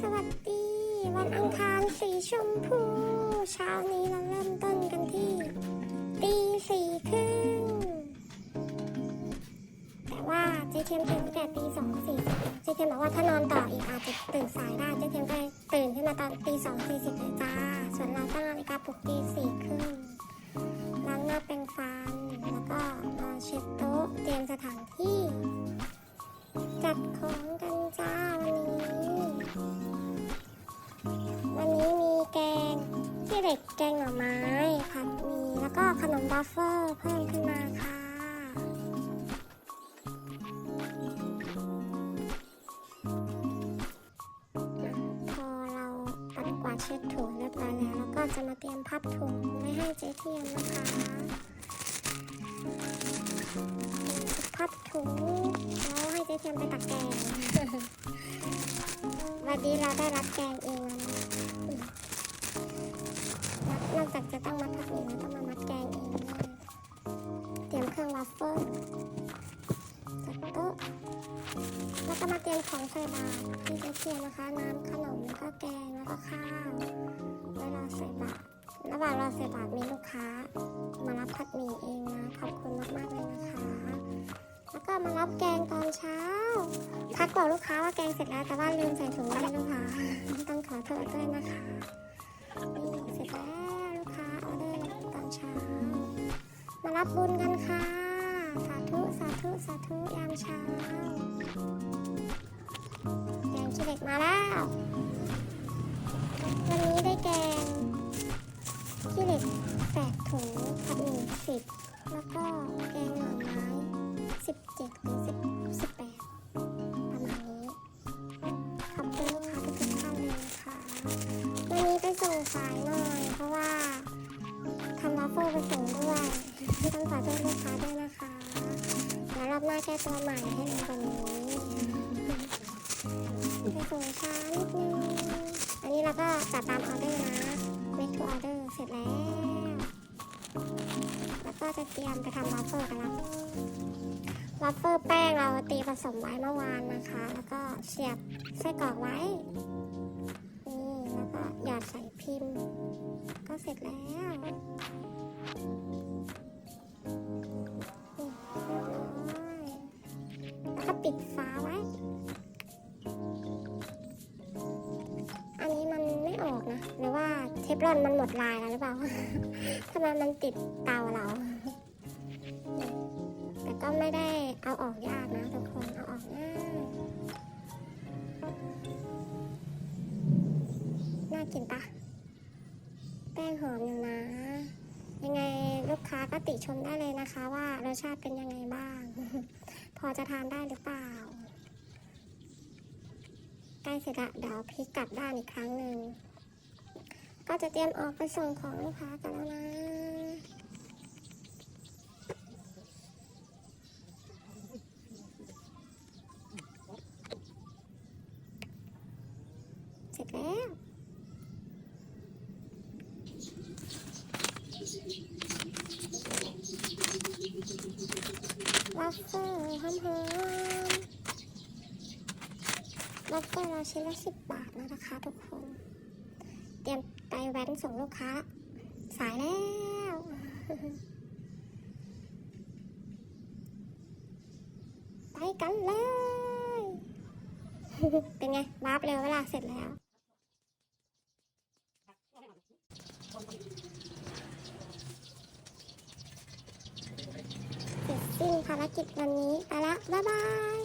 สวัสดี วันอังคารสีชมพู เช้านี้เราเริ่มต้นกันที่ ตีสี่ครึ่งแต่ว่าเจเทียมตื่นตั้งแต่ตีสองสี่สิบเจเทียมบอกว่าถ้านอนต่ออีกอาจจะตื่นสายได้เจเทียมก็เลยตื่นขึ้นมาตอนตีสองสี่สิบเลยจ้า ส่วนเราตั้งนาฬิกาปลุกตีสี่ครึ่งล้างหน้าแปรงฟันแล้วก็มาเช็ดโต๊ะเตรียมสถานที่ จัดของ ที่เด็กแกงหน่อไม้ผัดมีแล้วก็ขนมบัฟเฟอร์เพิ่มขึ้นมาค่ะ พอเราปัดกวาดเช็ดถูเรียบร้อยแล้วเราก็จะมาเตรียมพับถุงไม่ให้เจ๊เทียมนะคะพับถุงแล้วให้เจ๊เทียมไปตักแกงวันนี้เราได้รับแกงเอง อกจากจะต้องมาพับหมี่แล้วต้องมามัดแกงเองด้วยเตรียมเครื่องวัฟเฟิลจัดโต๊ะแล้วก็มาเตรียมของใส่บาตรให้เจ๊เทียมนะคะ น้ำขนมแล้วก็แกงแล้วก็ข้าวไว้รอใส่บาตรระหว่างรอใส่บาตรมีลูกค้า มารับผัดหมี่เองนะขอบคุณมากๆเลยนะคะแล้วก็มารับแกงตอนเช้า พักบอกลูกค้าว่าแกงเสร็จแล้วแต่ว่าลืมใส่ถุงไว้ให้ลูกค้าต้องขอโทษด้วยนะคะนี่เสร็จแล้ว เช้า มารับบุญกันค่ะ สาธุ สาธุ สาธุยามเช้าแกงขี้เหล็กมาแล้ว วันนี้ได้แกงขี้เหล็กแปดถุงผัดหมี่สิบแล้วก็แกงหน่อไม้สิบเจ็ดหรือสิบสิบแปดประมาณนี้ ขอบคุณลูกค้าทุกท่านเลยนะคะวันนี้ไปส่งสาย ทำวอฟเฟิลไปส่งด้วยต้องขอโทษลูกค้าด้วยนะคะแล้วรอบหน้าแก้ตัวใหม่ให้เร็วกว่านี้ไปส่งช้านิดนึงอันนี้เราก็จัดตามออเดอร์นะ make to order เสร็จแล้วแล้วก็จะเตรียมไปทำวอฟเฟิลกันแล้ววัฟเฟิลแป้งเราตีผสมไว้เมื่อวานนะคะ แล้วก็เสียบไส้กรอกไว้นี่แล้วก็หยอดใส่พิมพ์ ก็เสร็จแล้ว ปิดฝาไว้ อันนี้มันไม่ออกนะ หรือว่าเทฟลอนมันหมดลายแล้วหรือเปล่า ทำไมมันติดเตาเรา แต่ก็ไม่ได้เอาออกยากนะทุกคน เอาออกง่ายน่ากินปะแป้งหอมอยู่นะ ยังไงลูกค้าก็ติชมได้เลยนะคะว่ารสชาติเป็นยังไงบ้าง อจะทานได้หรือเปล่า ใกล้เสร็จละเดี๋ยวพลิกกลับด้านอีกครั้งหนึ่ง ก็จะเตรียมออกไปส่งของลูกค้ากันแล้วนะเสร็จแล้ว วัฟเฟิลหอมหอมวัฟเฟิลเราชิ้นละสิบบาทนะนะคะทุกคน เตรียมไปแว้นส่งลูกค้า สายแล้ว ไปกันเลย เป็นไงวาร์ปเร็วเวลาเสร็จแล้ว เสร็จ สิ้นภารกิจวันนี้ไปละบ๊ายบาย